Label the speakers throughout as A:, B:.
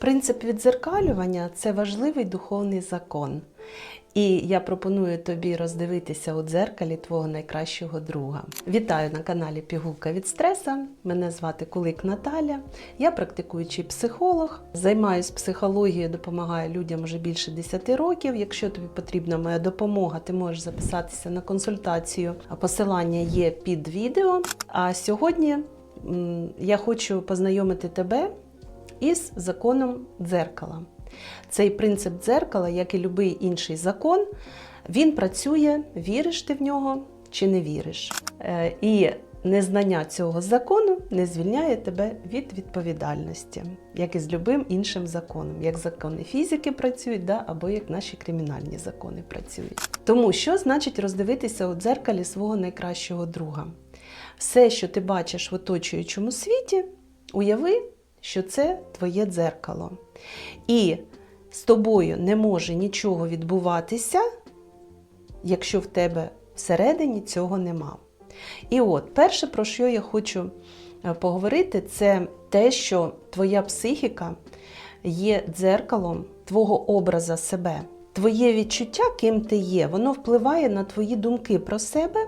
A: Принцип відзеркалювання це важливий духовний закон. І я пропоную тобі роздивитися у дзеркалі твого найкращого друга. Вітаю на каналі Пігулка від стреса. Мене звати Кулик Наталя. Я практикуючий психолог. Займаюсь психологією, допомагаю людям вже більше 10 років. Якщо тобі потрібна моя допомога, ти можеш записатися на консультацію. Посилання є під відео. А сьогодні я хочу познайомити тебе із законом дзеркала. Цей принцип дзеркала, як і будь-який інший закон, він працює, віриш ти в нього чи не віриш. Е, І незнання цього закону не звільняє тебе від відповідальності, як і з любим іншим законом, як закони фізики працюють, да, або як наші кримінальні закони працюють. Тому що значить роздивитися у дзеркалі свого найкращого друга? Все, що ти бачиш в оточуючому світі, уяви, що це твоє дзеркало. І з тобою не може нічого відбуватися, якщо в тебе всередині цього нема. І от, перше, про що я хочу е, поговорити, це те, що твоя психіка є дзеркалом твого образа себе. Твоє відчуття, ким ти є, воно впливає на твої думки про себе.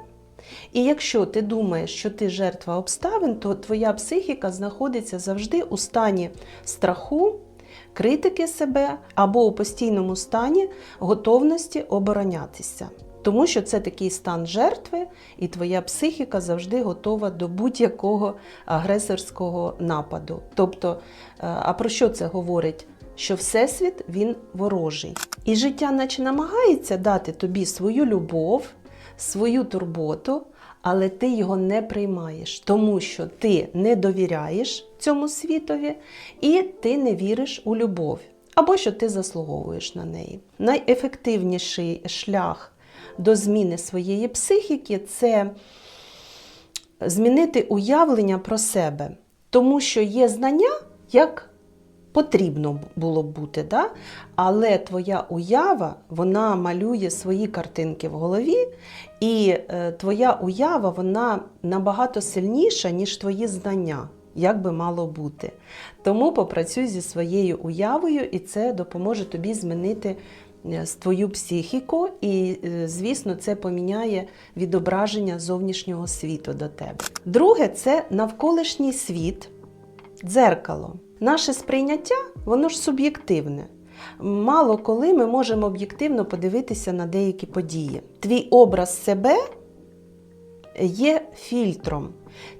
A: І якщо ти думаєш, що ти жертва обставин, то твоя психіка знаходиться завжди у стані страху, критики себе або у постійному стані готовності оборонятися. Тому що це такий стан жертви, і твоя психіка завжди готова до будь-якого агресорського нападу. Тобто, е, а про що це говорить? Що Всесвіт він ворожий. І життя, наче намагається дати тобі свою любов, свою турботу, але ти його не приймаєш, тому що ти не довіряєш цьому світові і ти не віриш у любов, або що ти заслуговуєш на неї. Найефективніший шлях до зміни своєї психіки це змінити уявлення про себе, тому що є знання, як потрібно було б бути, да? але твоя уява вона малює свої картинки в голові, і е, твоя уява вона набагато сильніша, ніж твої знання. Як би мало бути. Тому попрацюй зі своєю уявою, і це допоможе тобі змінити е, твою психіку, і, е, звісно, це поміняє відображення зовнішнього світу до тебе. Друге, це навколишній світ, дзеркало. Наше сприйняття, воно ж суб'єктивне. Мало коли ми можемо об'єктивно подивитися на деякі події. Твій образ себе є фільтром,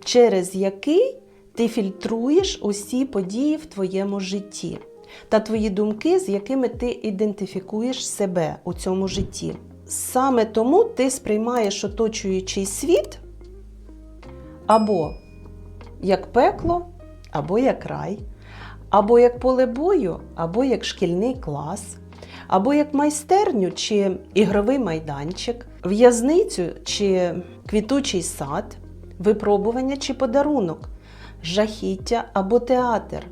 A: через який ти фільтруєш усі події в твоєму житті та твої думки, з якими ти ідентифікуєш себе у цьому житті. Саме тому ти сприймаєш оточуючий світ або як пекло, або як рай, або як поле бою, або як шкільний клас, або як майстерню чи ігровий майданчик, в'язницю чи квітучий сад, випробування чи подарунок, жахіття або театр.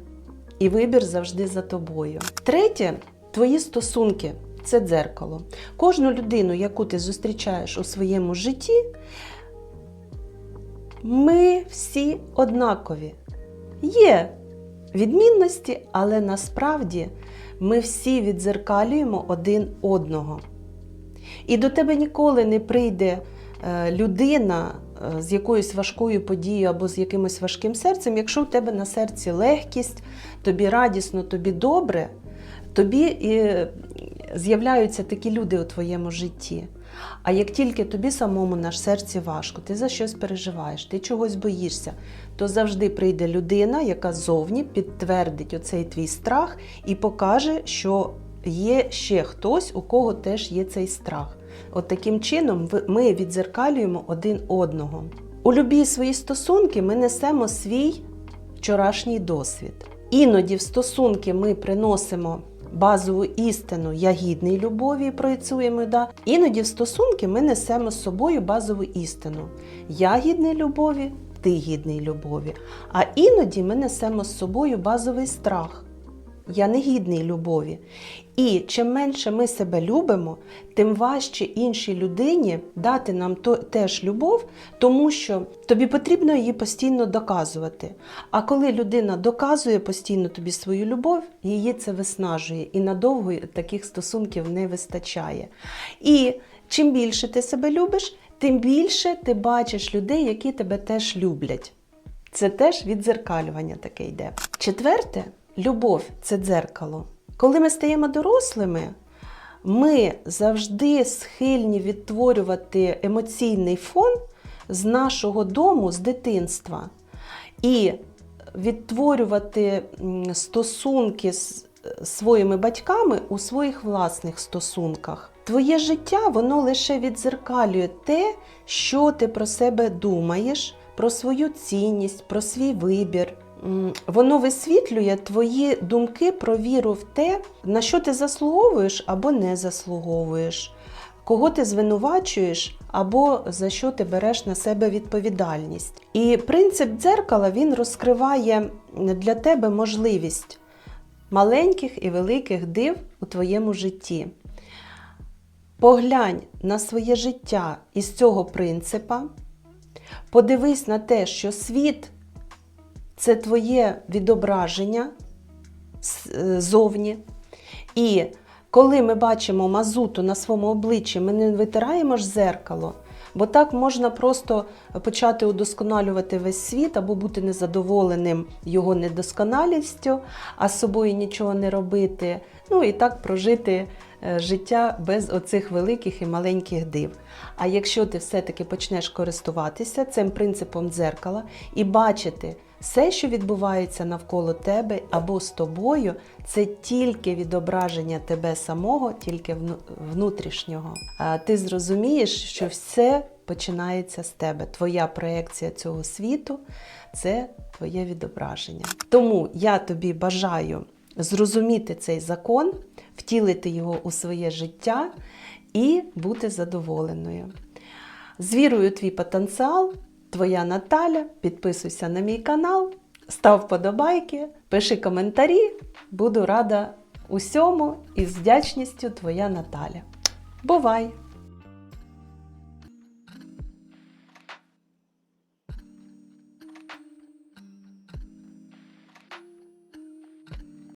A: І вибір завжди за тобою. Третє твої стосунки це дзеркало. Кожну людину, яку ти зустрічаєш у своєму житті, ми всі однакові. Є відмінності, але насправді ми всі відзеркалюємо один одного. І до тебе ніколи не прийде е, людина е, з якоюсь важкою подією або з якимось важким серцем, якщо у тебе на серці легкість, тобі радісно, тобі добре, тобі і з'являються такі люди у твоєму житті. А як тільки тобі самому на серці важко, ти за щось переживаєш, ти чогось боїшся, то завжди прийде людина, яка ззовні підтвердить оцей твій страх і покаже, що є ще хтось, у кого теж є цей страх. От таким чином ми відзеркалюємо один одного. У любі свої стосунки ми несемо свій вчорашній досвід. Іноді в стосунки ми приносимо базову істину я гідний любові і проєцюємо. Да? Іноді в стосунки ми несемо з собою базову істину. Я гідний любові, ти гідний любові. А іноді ми несемо з собою базовий страх. Я не гідний любові. І чим менше ми себе любимо, тим важче іншій людині дати нам то, теж любов, тому що тобі потрібно її постійно доказувати. А коли людина доказує постійно тобі свою любов, її це виснажує і надовго таких стосунків не вистачає. І чим більше ти себе любиш, тим більше ти бачиш людей, які тебе теж люблять. Це теж віддзеркалювання таке йде. Четверте, любов це дзеркало. Коли ми стаємо дорослими, ми завжди схильні відтворювати емоційний фон з нашого дому, з дитинства. І відтворювати стосунки з е, своїми батьками у своїх власних стосунках. Твоє життя воно лише відзеркалює те, що ти про себе думаєш, про свою цінність, про свій вибір. Воно висвітлює твої думки про віру в те, на що ти заслуговуєш або не заслуговуєш, кого ти звинувачуєш або за що ти береш на себе відповідальність. І принцип дзеркала він розкриває для тебе можливість маленьких і великих див у твоєму житті. Поглянь на своє життя із цього принципа, подивись на те, що світ це твоє відображення е, зовні. І коли ми бачимо мазуту на своєму обличчі, ми не витираємо ж зеркало, бо так можна просто почати удосконалювати весь світ або бути незадоволеним його недосконалістю, а з собою нічого не робити. Ну і так прожити життя без оцих великих і маленьких див. А якщо ти все-таки почнеш користуватися цим принципом дзеркала і бачити все, що відбувається навколо тебе або з тобою, це тільки відображення тебе самого, тільки внутрішнього. А Ти зрозумієш, що все починається з тебе. Твоя проекція цього світу це твоє відображення. Тому я тобі бажаю зрозуміти цей закон, втілити його у своє життя і бути задоволеною. З вірою твій потенціал, твоя Наталя. Підписуйся на мій канал, став вподобайки, пиши коментарі. Буду рада усьому і з вдячністю твоя Наталя. Бувай!